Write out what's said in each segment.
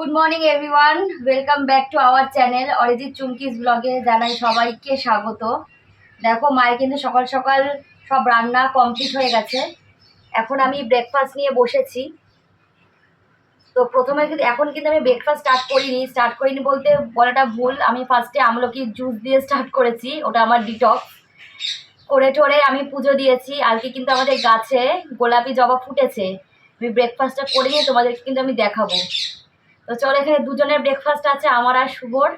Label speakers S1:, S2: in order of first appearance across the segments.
S1: Good morning everyone welcome back to our channel Arijit Chumki's ব্লগে জানাই সবাইকে স্বাগত। দেখো, মায়ের কিন্তু সকাল সকাল সব রান্না কমপ্লিট হয়ে গেছে। এখন আমি ব্রেকফাস্ট নিয়ে বসেছি। তো প্রথমে কিন্তু এখন কিন্তু আমি ব্রেকফাস্ট স্টার্ট করিনি। স্টার্ট করিনি বলতে বলাটা ভুল। আমি ফার্স্টে আমলকি জুস দিয়ে স্টার্ট করেছি। ওটা আমার ডিটক করে টোরে আমি পুজো দিয়েছি। আজকে কিন্তু আমাদের গাছে গোলাপি জবা ফুটেছে। আমি ব্রেকফাস্টটা করে নিয়ে তোমাদেরকে কিন্তু আমি দেখাবো। তো চলো এখানে দুজনের ব্রেকফাস্ট আছে, আমার আর শুভর।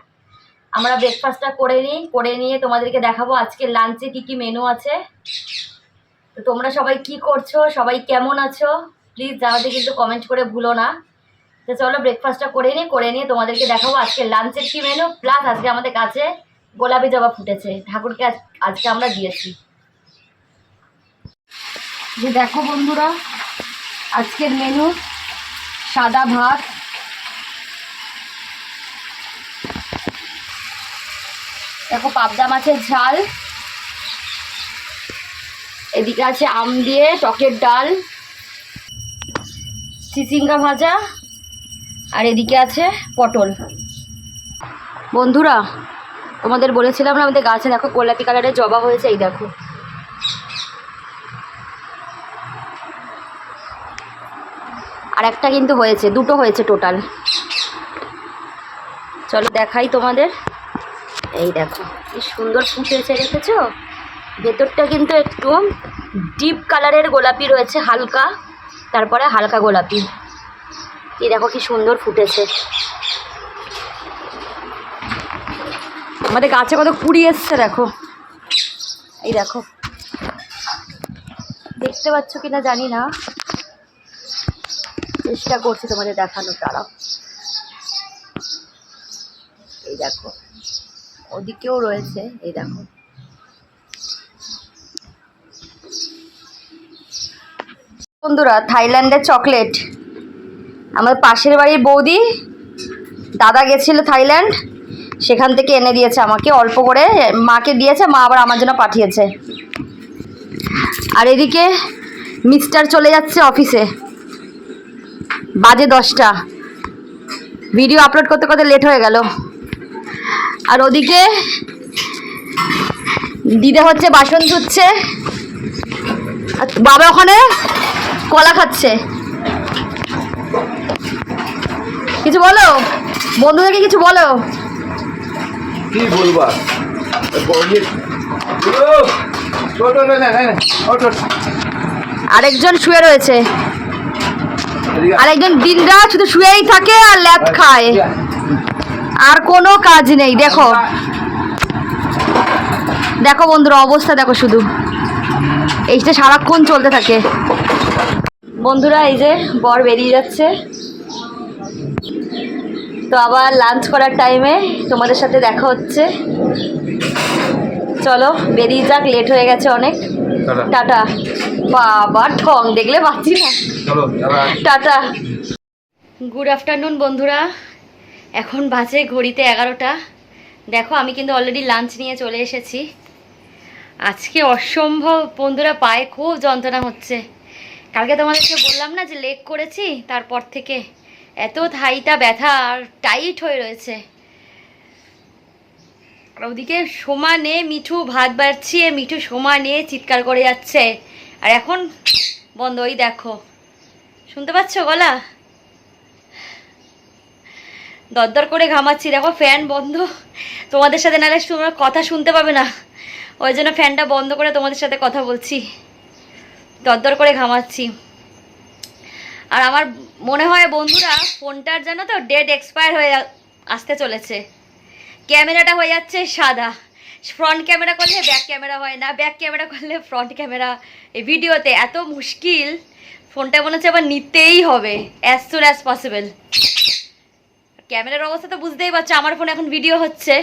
S1: আমরা ব্রেকফাস্টটা করে নিই, করে নিয়ে তোমাদেরকে দেখাবো আজকে লাঞ্চে কি কি মেনু আছে। তো তোমরা সবাই কি করছ? সবাই কেমন আছো? প্লিজ জানাতে কিন্তু কমেন্ট করে ভুলো না। তো চলো ব্রেকফাস্টটা করে নিই, করে নিয়ে তোমাদেরকে দেখাবো আজকে লাঞ্চের কি মেনু প্লাস আজকে আমাদের কাছে গোলাপি জবা ফুটেছে। ঠাকুরকে আজ- আজকে আমরা দিয়েছি। যে দেখো বন্ধুরা, আজকের মেনু সাদা ভাত দেখো পাবদা মাছের ঝাল। এদিকে আছে আম দিয়ে টকের ডাল, চিচিঙ্গা ভাজা, আর এদিকে আছে পটল। বন্ধুরা, তোমাদের বলেছিলাম না আমাদের গাছে দেখো গোলাপি কালারের জবা হয়েছে, এই দেখো। আর একটা কিন্তু হয়েছে, দুটো হয়েছে টোটাল। চলো দেখাই তোমাদের। এই দেখো, কি সুন্দর ফুটেছে রেখেছো ভেতরটা কিন্তু একটু ডিপ কালারের গোলাপি রয়েছে, হালকা। তারপরে হালকা গোলাপি। এই দেখো, কি সুন্দর ফুটেছে। আমাদের গাছে কত কুড়ি এসছে, দেখো। এই দেখো। দেখতে পাচ্ছ কিনা জানি না। চেষ্টা করছি তোমাদের দেখানোর তারা এই দেখো। ওদিকেও রয়েছে, এই দেখো। বন্ধুরা, থাইল্যান্ডের চকলেট। আমার পাশের বাড়ির বৌদি, দাদা গেছিল থাইল্যান্ড, সেখান থেকে এনে দিয়েছে আমাকে, অল্প করে। মাকে দিয়েছে, মা আবার আমার জন্য পাঠিয়েছে। আর এদিকে মিস্টার চলে যাচ্ছে অফিসে। বাজে দশটা। ভিডিও আপলোড করতে করতে লেট হয়ে গেল। আর ওদিকে দিদা হচ্ছে বাসন ধুচ্ছে। আর বাবা ওখানে কলা খাচ্ছে। কিছু বলো? বন্ধুদেরকে কিছু বলো?
S2: কি বলবা?
S1: আরেকজন শুয়ে রয়েছে। আরেকজন দিন রাত শুধু শুয়েই থাকে আর ল্যাপ খায়। আর কোনো কাজ নেই দেখো। দেখো বন্ধুরা অবস্থা দেখো শুধু। এইটা সারাক্ষণ চলতে থাকে। বন্ধুরা এই যে বর বেরিয়ে যাচ্ছে। তো আবার লাঞ্চ করার টাইমে তোমাদের সাথে দেখা হচ্ছে। চলো বেরিয়ে যাক লেট হয়ে গেছে অনেক। টাটা। বাবা ঠং দেখলে পাচ্ছি না। টাটা। গুড আফটারনুন বন্ধুরা। এখন বাজে ঘড়িতে এগারোটা। দেখো, আমি কিন্তু অলরেডি লাঞ্চ নিয়ে চলে এসেছি। আজকে অসম্ভব। বন্ধুরা, পায়ে খুব যন্ত্রণা হচ্ছে। কালকে তোমাদেরকে বললাম না যে লেগ করেছি, তারপর থেকে এত থাইটা ব্যথা আর টাইট হয়ে রয়েছে। ওদিকে সমানে মিঠু ভাত বাড়ছিয়ে মিঠু সমানে চিৎকার করে যাচ্ছে। আর এখন বন্ধ, ওই দেখো। শুনতে পাচ্ছ গলা? দরদর করে ঘামাচ্ছি, দেখো ফ্যান বন্ধ। তোমাদের সাথে নাহলে তোমরা কথা শুনতে পাবে না। ওই জন্য ফ্যানটা বন্ধ করে তোমাদের সাথে কথা বলছি। দরদর করে ঘামাচ্ছি। আর আমার মনে হয় বন্ধুরা, ফোনটার যেন তো ডেট এক্সপায়ার হয়ে আসতে চলেছে। ক্যামেরাটা হয়ে যাচ্ছে সাদা। ফ্রন্ট ক্যামেরা করলে ব্যাক ক্যামেরা হয় না। ব্যাক ক্যামেরা করলে ফ্রন্ট ক্যামেরা। এই ভিডিওতে এত মুশকিল, ফোনটা মনে হচ্ছে আবার নিতেই হবে অ্যাজ সুন অ্যাজ পসিবল ক্যামেরার অবস্থা তো বুঝতেই পারছ, আমার ফোনে এখন ভিডিও হচ্ছে।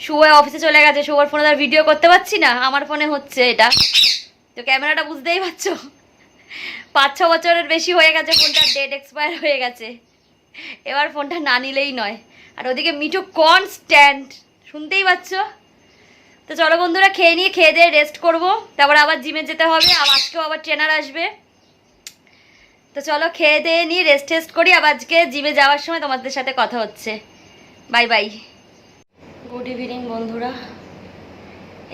S1: শুভ অফিসে চলে গেছে শুভর ফোনে তার ভিডিও করতে পারছি না, আমার ফোনে হচ্ছে এটা। তো ক্যামেরাটা বুঝতেই পারছ? পাঁচ, ছ বছরের বেশি হয়ে গেছে ফোনটার ডেট এক্সপায়ার হয়ে গেছে। এবার ফোনটা না নিলেই নয়। আর ওদিকে মিঠু কনস্ট্যান্ট শুনতেই পাচ্ছ তো চলো বন্ধুরা, খেয়ে নিয়ে, খেয়ে দিয়ে রেস্ট করব। তারপর আবার জিমে যেতে হবে, আর আজকেও আবার ট্রেনার আসবে। তো চলো খেয়ে দিয়ে নিই রেস্ট টেস্ট করি। আবার আজকে জিমে যাওয়ার সময় তোমাদের সাথে কথা হচ্ছে। বাই বাই গুড ইভিনিং বন্ধুরা।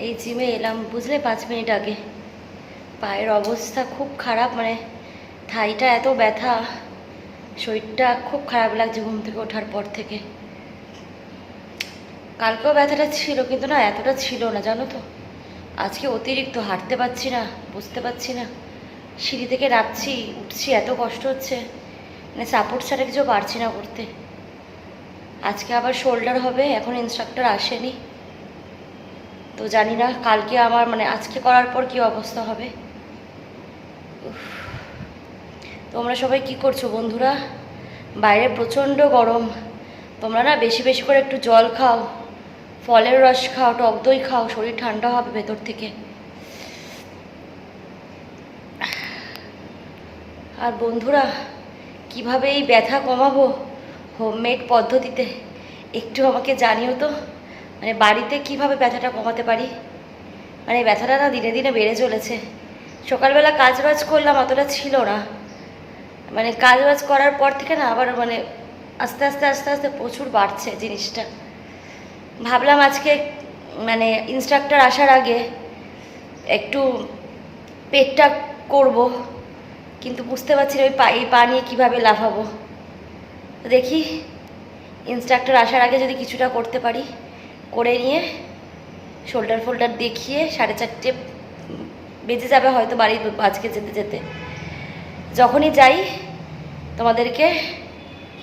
S1: এই জিমে এলাম, বুঝলে, পাঁচ মিনিট আগে। পায়ের অবস্থা খুব খারাপ মানে থাইটা এত ব্যথা। শরীরটা খুব খারাপ লাগছে ঘুম থেকে ওঠার পর থেকে। কালকেও ব্যথাটা ছিল, কিন্তু না, এতটা ছিল না, জানো তো। আজকে অতিরিক্ত হাঁটতে পারছি না বুঝতে পারছি না। সিঁড়ি থেকে নামছি, উঠছি, এত কষ্ট হচ্ছে। মানে সাপোর্ট ছাড়া কিছু পারছি না করতে। আজকে আবার শোল্ডার হবে, এখন ইনস্ট্রাক্টর আসেনি। তো জানি না, কালকে আমার মানে আজকে করার পর কি অবস্থা হবে। তোমরা সবাই কি করছ বন্ধুরা? বাইরে প্রচণ্ড গরম। তোমরা না বেশি বেশি করে একটু জল খাও। ফলের রস খাও, টক দই খাও, শরীর ঠান্ডা হবে ভেতর থেকে। আর বন্ধুরা, কীভাবে এই ব্যথা কমাবো হোমমেড পদ্ধতিতে? একটু আমাকে জানিও তো মানে বাড়িতে কীভাবে ব্যথাটা কমাতে পারি? মানে ব্যথাটা না দিনে দিনে বেড়ে চলেছে। সকালবেলা কাজ বাজ করলাম, অতটা ছিল না। মানে কাজ বাজ করার পর থেকে না আবার মানে আস্তে আস্তে আস্তে আস্তে প্রচুর বাড়ছে জিনিসটা। ভাবলাম আজকে মানে ইনস্ট্রাক্টর আসার আগে একটু পেটটা করব। কিন্তু বুঝতে পারছি না ওই পা এই পা নিয়ে কীভাবে লাফাবো দেখি ইনস্ট্রাক্টর আসার আগে যদি কিছুটা করতে পারি, করে নিয়ে শোল্ডার ফোল্ডার দেখিয়ে সাড়ে চারটে বেজে যাবে হয়তো বাড়ি আজকে যেতে যেতে। যখনই যাই, তোমাদেরকে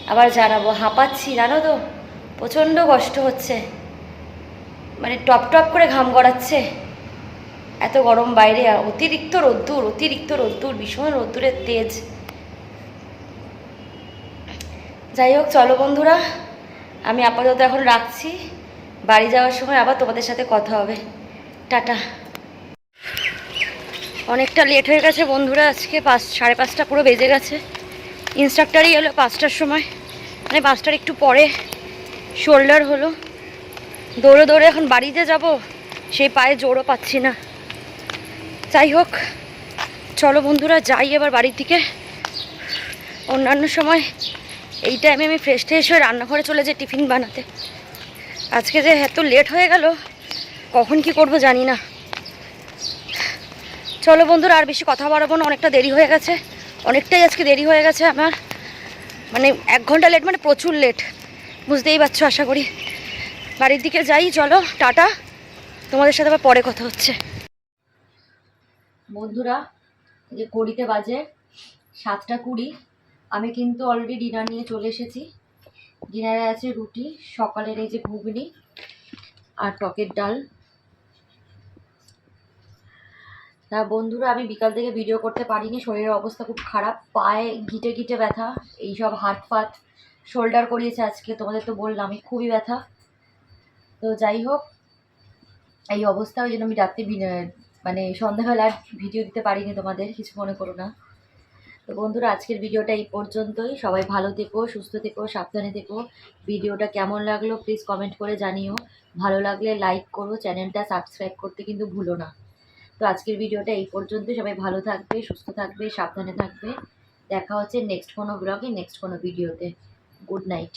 S1: আবার জানাব। হাঁপাচ্ছি, জানো তো? প্রচণ্ড কষ্ট হচ্ছে। মানে টপ টপ করে ঘাম গড়াচ্ছে। এত গরম বাইরে, অতিরিক্ত রোদ্দুর অতিরিক্ত রোদ্দুর, ভীষণ রোদ্দুরের তেজ। যাই হোক, চলো বন্ধুরা, আমি আপাতত এখন রাখছি। বাড়ি যাওয়ার সময় আবার তোমাদের সাথে কথা হবে। টাটা। অনেকটা লেট হয়ে গেছে বন্ধুরা, আজকে পাঁচ, সাড়ে পাঁচটা পুরো বেজে গেছে। ইনস্ট্রাক্টরই এলো পাঁচটার সময় মানে পাঁচটার একটু পরে। শোল্ডার হলো। দৌড়ে দৌড়ে এখন বাড়িতে যাব, সেই পায়ে জোরও পাচ্ছি না। যাই হোক, চলো বন্ধুরা, যাই এবার বাড়ির দিকে। অন্যান্য সময় এই টাইমে আমি ফ্রেশ ট্রেশ হয়ে রান্নাঘরে চলে যাই টিফিন বানাতে। আজকে যে এত লেট হয়ে গেল, কখন কি করব জানি না। চলো বন্ধুরা, আর বেশি কথা বাড়াবো না, অনেকটা দেরি হয়ে গেছে। অনেকটাই আজকে দেরি হয়ে গেছে আমার। মানে এক ঘণ্টা লেট মানে প্রচুর লেট বুঝতেই পারছ, আশা করি। বাড়ির দিকে যাই, চলো, টাটা। তোমাদের সাথে আবার পরে কথা হচ্ছে। বন্ধুরা যে ঘড়িতে বাজে, সাতটা কুড়ি। আমি কিন্তু অলরেডি ডিনার নিয়ে চলে এসেছি। ডিনারে আছে রুটি, সকালের এই যে ঘুগনি আর টকের ডাল। তা বন্ধুরা, আমি বিকাল থেকে ভিডিও করতে পারিনি, শরীরের অবস্থা খুব খারাপ, পায়ে ঘিটে ঘিটে ব্যথা, এইসব হাত ফাত শোল্ডার করিয়েছে আজকে, তোমাদের তো বললাম আমি খুবই ব্যথা। তো যাই হোক, এই অবস্থা, ওই জন্য আমি রাত্রে মানে সন্ধ্যাবেলা ভিডিও দিতে পারিনি তোমাদের, কিছু মনে করো না। তো বন্ধুরা, আজকের ভিডিওটা এই পর্যন্তই। সবাই ভালো থেকো, সুস্থ থেকো, সাবধানে থেকো। ভিডিওটা কেমন লাগল প্লিজ কমেন্ট করে জানিও। ভালো লাগলে লাইক করো চ্যানেলটা সাবস্ক্রাইব করতে কিন্তু ভুলো না। তো আজকের ভিডিওটা এই পর্যন্তই। সবাই ভালো থাকবে, সুস্থ থাকবে, সাবধানে থাকবে। দেখা হচ্ছে নেক্সট কোনো ব্লগে নেক্সট কোনো ভিডিওতে গুড নাইট